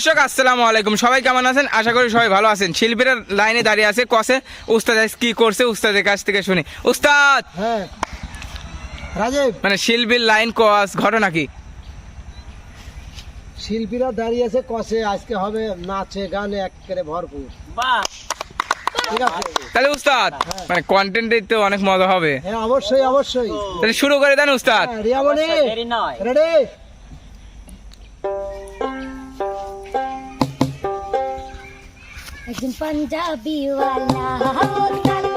দর্শক আসসালামু আলাইকুম। সবাই কেমন আছেন? আশা করি সবাই ভালো আছেন। শিল্পীরা লাইনে দাঁড়িয়ে আছে। কসে? উস্তাদ কি করছে? উস্তাদের কাছ থেকে শুনি। উস্তাদ! হ্যাঁ। রাজীব। মানে শিল্পীর লাইন কস ঘটনা কি? শিল্পীরা দাঁড়িয়ে আছে কসে। আজকে হবে নাচে গানে একেবারে ভরপুর। তাহলে উস্তাদ হ্যাঁ। মানে কন্টেন্ট দিতে অনেক মজা হবে। হ্যাঁ অবশ্যই অবশ্যই। তাহলে শুরু করে দেন উস্তাদ। হ্যাঁ, রিয়া মনি রেডি? একজন পাঞ্জাবি ওয়ালা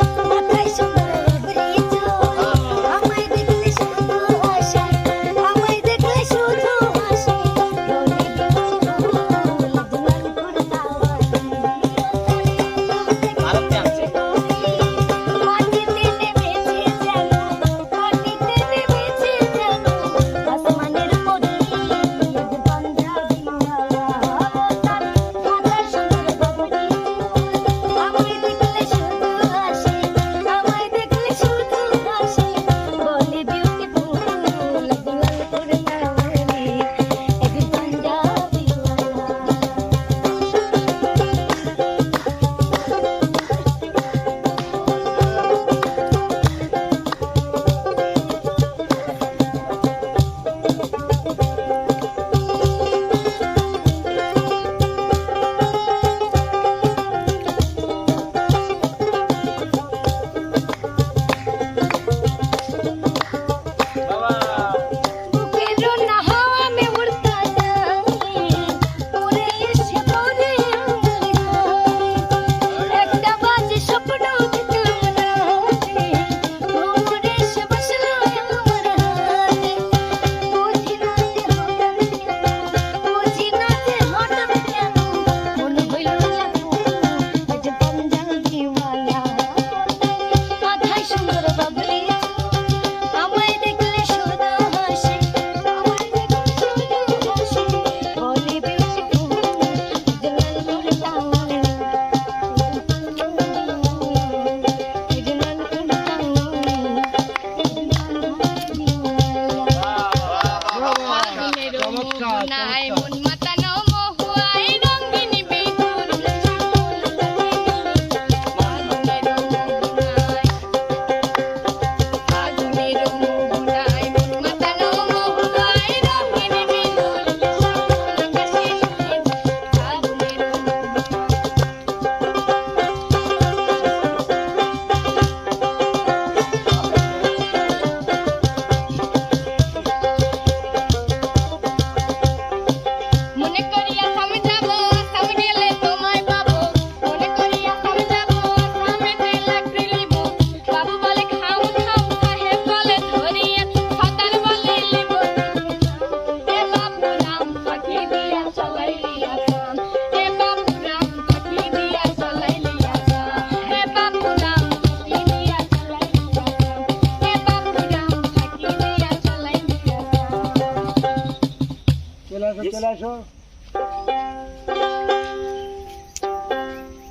আসো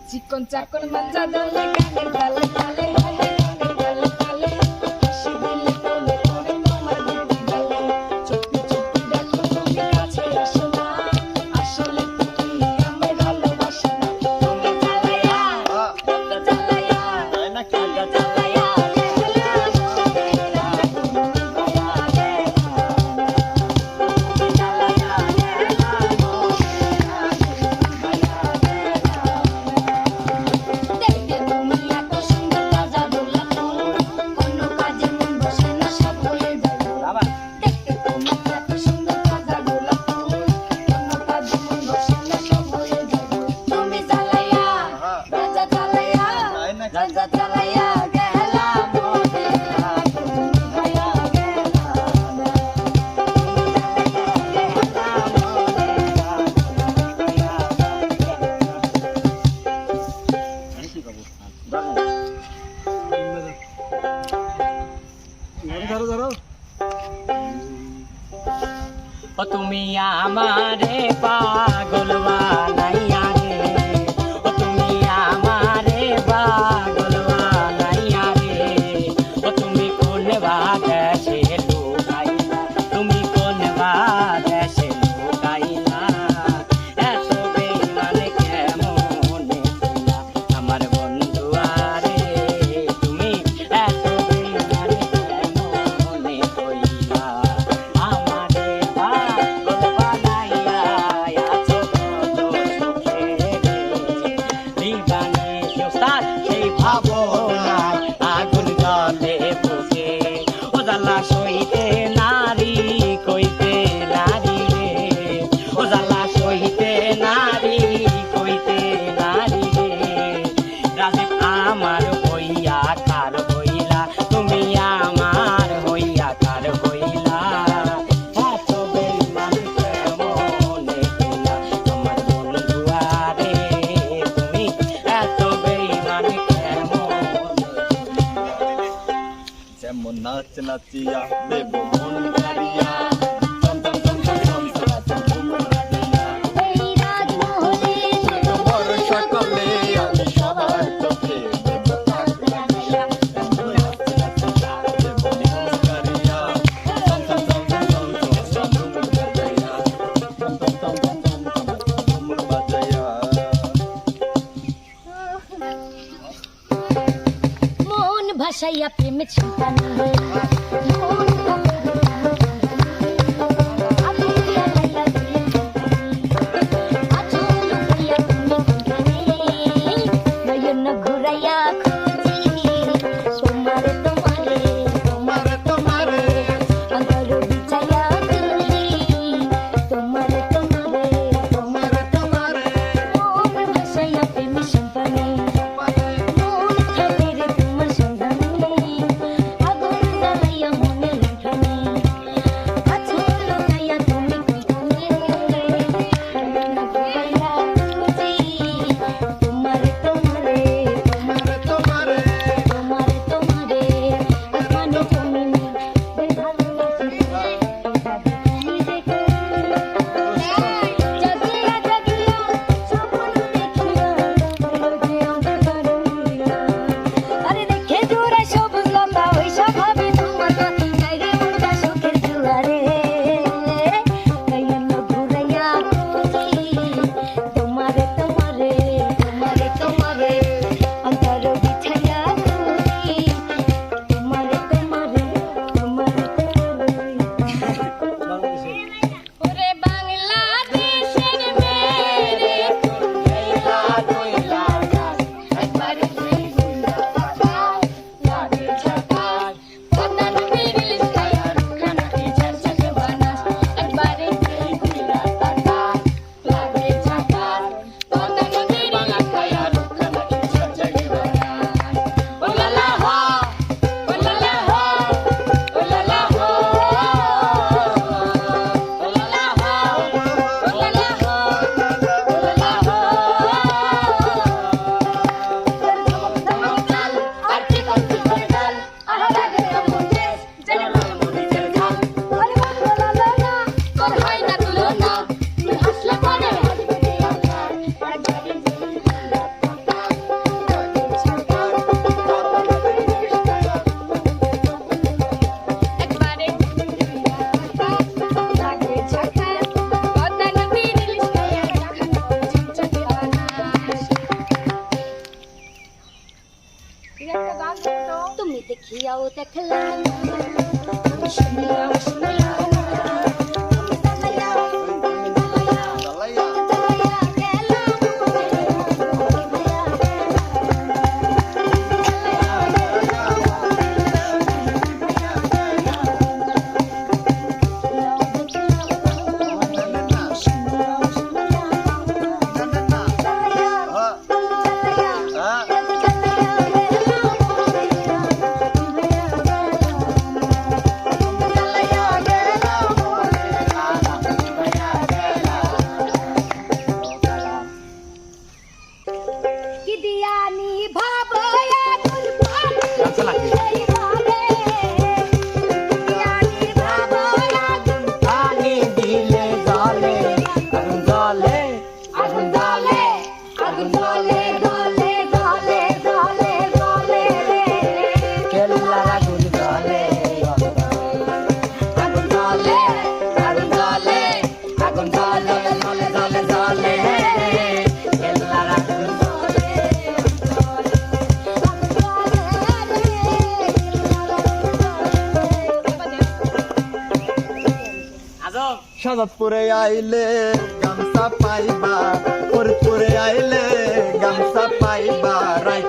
চিকন চাকন মঞ্জা দলে কানে তালে তালে Cincinnati, yeah, baby. ছাইয়া প্রেমে চিন্তা নেই দেখিয়াও দেখলাম শুনিয়াও শুনিয়াও সাজাদপুরে আইলে গামসা পাইবা ফরিদপুরে আইলে গামসা পাইবা রায়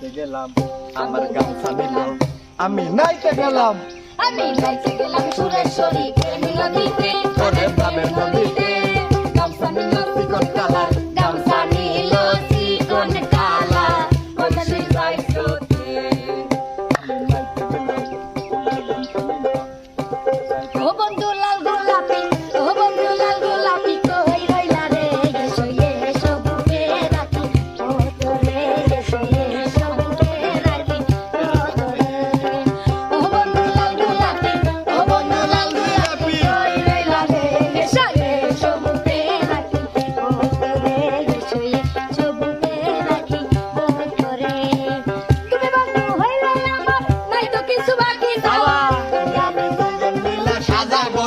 গেলাম আমার গামছা নিল। আমি নাইতে গেলাম। আমি নাইতে গেলাম সুরেশ্বরী প্রেম নদীতে ওরে ভাবের নদীতে। গামছা নিল চিকন কালার।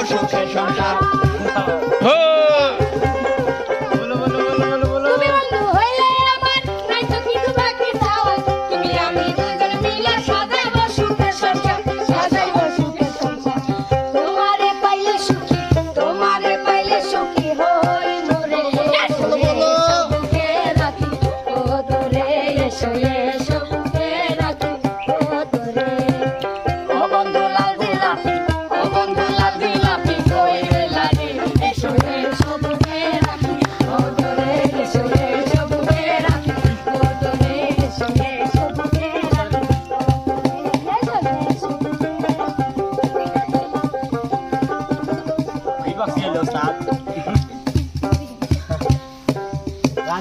ชุบ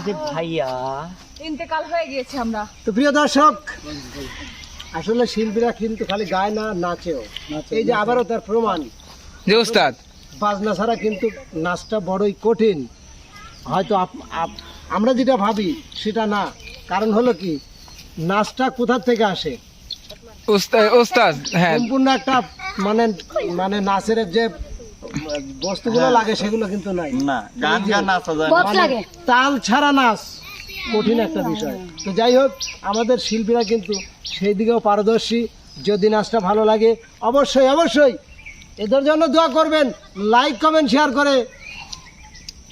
রাজীব ভাইয়া। ইন্তেকাল হয়ে গিয়েছে আমরা। তো প্রিয় দর্শক আসলে শিল্পীরা কিন্তু খালি গায় না নাচেও। এই যে আবারও তার প্রমাণ। যে বাজনা ছাড়া কিন্তু নাচটা বড়ই কঠিন। হয়তো আমরা যেটা ভাবি সেটা না। কারণ হলো কি নাচটা কোথার থেকে আসে? উস্তাদ হ্যাঁ। সম্পূর্ণ একটা মানে মানে নাচের যে বস্তুগুলো লাগে সেগুলো কিন্তু নাই। না গান গান নাচা যায় না। বত মানে লাগে তাল ছাড়া নাচ কঠিন একটা বিষয়। তো যাই হোক আমাদের শিল্পীরা কিন্তু সেই দিকেও পারদর্শী। যদি নাচটা ভালো লাগে অবশ্যই অবশ্যই এদের জন্য দোয়া করবেন। লাইক কমেন্ট শেয়ার করে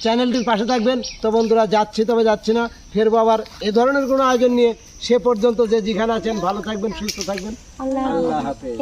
চ্যানেলটির পাশে থাকবেন। তো বন্ধুরা যাচ্ছি তবে যাচ্ছি না ফেরবো আবার। এ ধরনের কোনো আয়োজন নিয়ে সে পর্যন্ত যে যেখানে আছেন ভালো থাকবেন সুস্থ থাকবেন। আল্লাহ হাফেজ।